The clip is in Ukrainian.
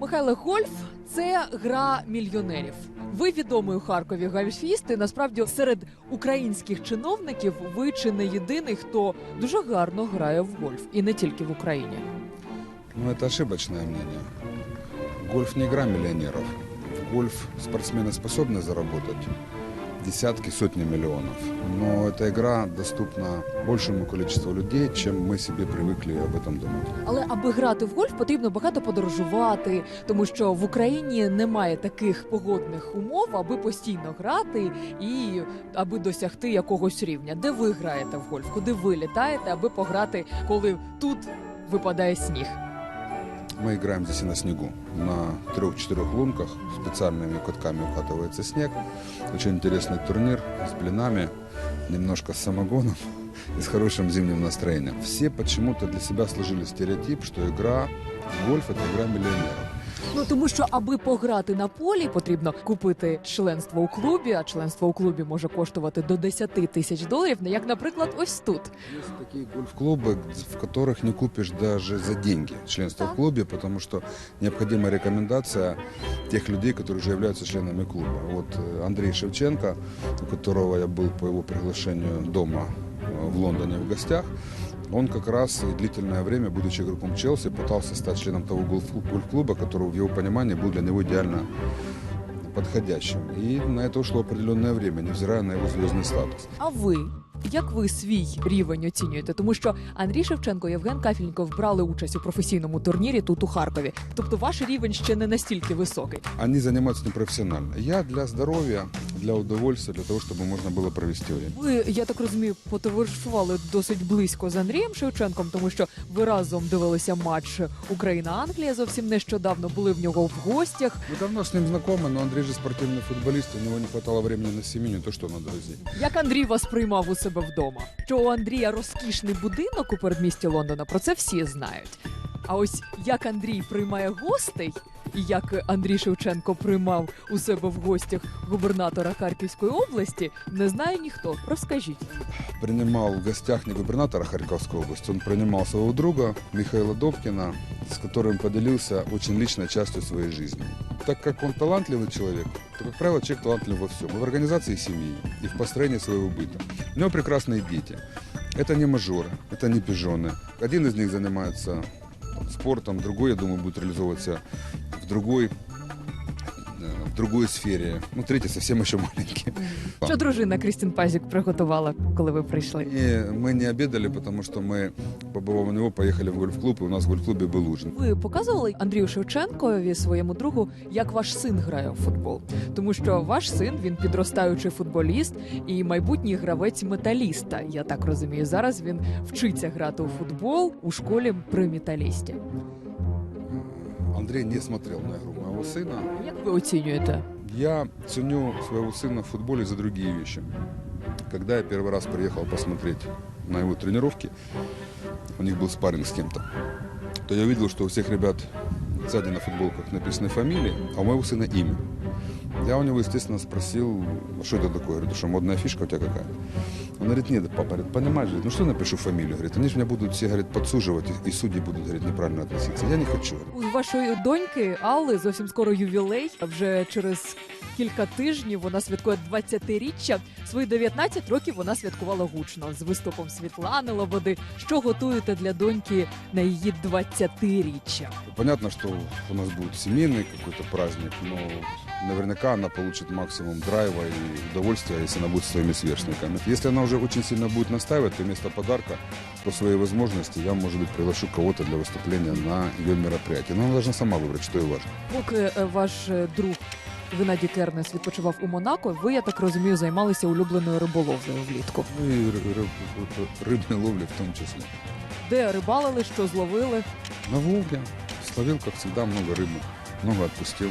Михайло, гольф це гра мільйонерів. Ви відомий у Харкові гольфіст, і насправді серед українських чиновників ви чи не єдиний, хто дуже гарно грає в гольф, і не тільки в Україні. Ну, это ошибочное мнение. Гольф не игра миллионеров. В гольф спортсмены способны заработать десятки, сотни миллионов. Но эта игра доступна большему количеству людей, чем мы себе привыкли об этом думать. Але аби грати в гольф, потрібно багато подорожувати, тому що в Україні немає таких погодних умов, аби постійно грати і аби досягти якогось рівня. Де ви граєте в гольф? Куди ви літаєте, аби пограти, коли тут випадає сніг? Мы играем здесь и на снегу. На трех-четырех лунках специальными катками укатывается снег. Очень интересный турнир с блинами, немножко с самогоном и с хорошим зимним настроением. Все почему-то для себя сложили стереотип, что игра в гольф – это игра миллионеров. Ну тому що аби пограти на полі, потрібно купити членство у клубі. А членство у клубі може коштувати до 10 тисяч доларів. Як, наприклад, ось тут. Есть такие гольф-клубы, в которых не купишь даже за деньги членство в клубе, потому что необходима рекомендация тех людей, которые уже являются членами клуба. Вот э, Андрей Шевченко, у которого я был по его приглашению дома э, в Лондоне в гостях, он как раз и длительное время, будучи игроком Челси, пытался стать членом того гольф- гольф-клуба, который в его понимании был для него идеально подходящим. И на это ушло определенное время, невзирая на его звездный статус. А ви як ви свій рівень оцінюєте? Тому що Андрій Шевченко, Євген Кафільников брали участь у професійному турнірі тут у Харкові. Тобто ваш рівень ще не настільки високий. Они занимаются этим профессионально. Я для здоровья, для удовольствия, для того, чтобы можно было провести время. Ви, я так розумію, потоваришували досить близько з Андрієм Шевченком, тому що ви разом дивилися матч Україна-Англія зовсім нещодавно. Були в нього в гостях. Мы давно с ним знакомы, но Андрей же спортивный футболист, у него не хватало времени на семью, не то что на друзей. Як Андрій вас приймав у себе вдома? Що у Андрія розкішний будинок у передмісті Лондона, про це всі знають. А ось як Андрій приймає гостей, і як Андрій Шевченко приймав у себе в гостях губернатора Харківської області, не знає ніхто. Розкажіть. Принимал в гостях не губернатора Харьковской области, он принимал своего друга Михаила Добкина, с которым поделился очень личной частью своей жизни. Так как он талантливый человек, то, как правило, человек талантлив во всем. И в организации семьи, и в построении своего быта. У него прекрасные дети. Это не мажоры, это не пижоны. Один из них занимается там, спортом, другой, я думаю, будет реализовываться в другой, э, в другой сфере. Ну, третий совсем еще маленький. Що дружина Крістін Пазік приготувала, коли ви прийшли? И мы не обедали, потому что мы, побывав у него, поехали в гольф-клуб, и у нас в гольф-клубе был ужин. Ви показували Андрію Шевченкові своєму другу, як ваш син грає у футбол, тому що ваш син він підростаючий футболіст і майбутній гравець металіста. Я так розумію. Зараз він вчиться грати у футбол у школі при металісті. Андрей не смотрел на игру моего сына. Як ви оцінюєте? Я ценю своего сына в футболе за другие вещи. Когда я первый раз приехал посмотреть на его тренировки, у них был спарринг с кем-то, то я увидел, что у всех ребят сзади на футболках написаны фамилии, а у моего сына имя. Я у него, естественно, спросил, а что это такое? Я говорю, что модная фишка у тебя какая? Он говорит, нет, папа, говорит, понимаешь, говорит, ну что напишу фамилию? Говорит, они же меня будут все, говорит, подсуживать, и, судьи будут, говорит, неправильно относиться. Я не хочу. У вашої доньки Алли зовсім скоро ювілей. Вже через кілька тижнів вона святкує 20-річчя. Свої 19 років вона святкувала гучно з виступом Світлани Лободи. Що готуєте для доньки на її 20-річчя? Понятно, что у нас будет семейный какой-то праздник, но наверняка она получит максимум драйва и удовольствия, если она будет со своими сверстниками. Если она уже очень сильно будет настаивать, то вместо подарка по своей возможности я, может быть, приглашу кого-то для выступления на ее мероприятии. Но она должна сама выбрать, что ей важно. Поки е, ваш е, друг Геннадій Кернес відпочивав у Монако, ви, я так розумію, займалися улюбленою риболовлею влітку. Ну и ры- ры- рыбной ловли в том числе. Де рибалили, що зловили? На Волге словил, как всегда, много рыбы, много отпустил.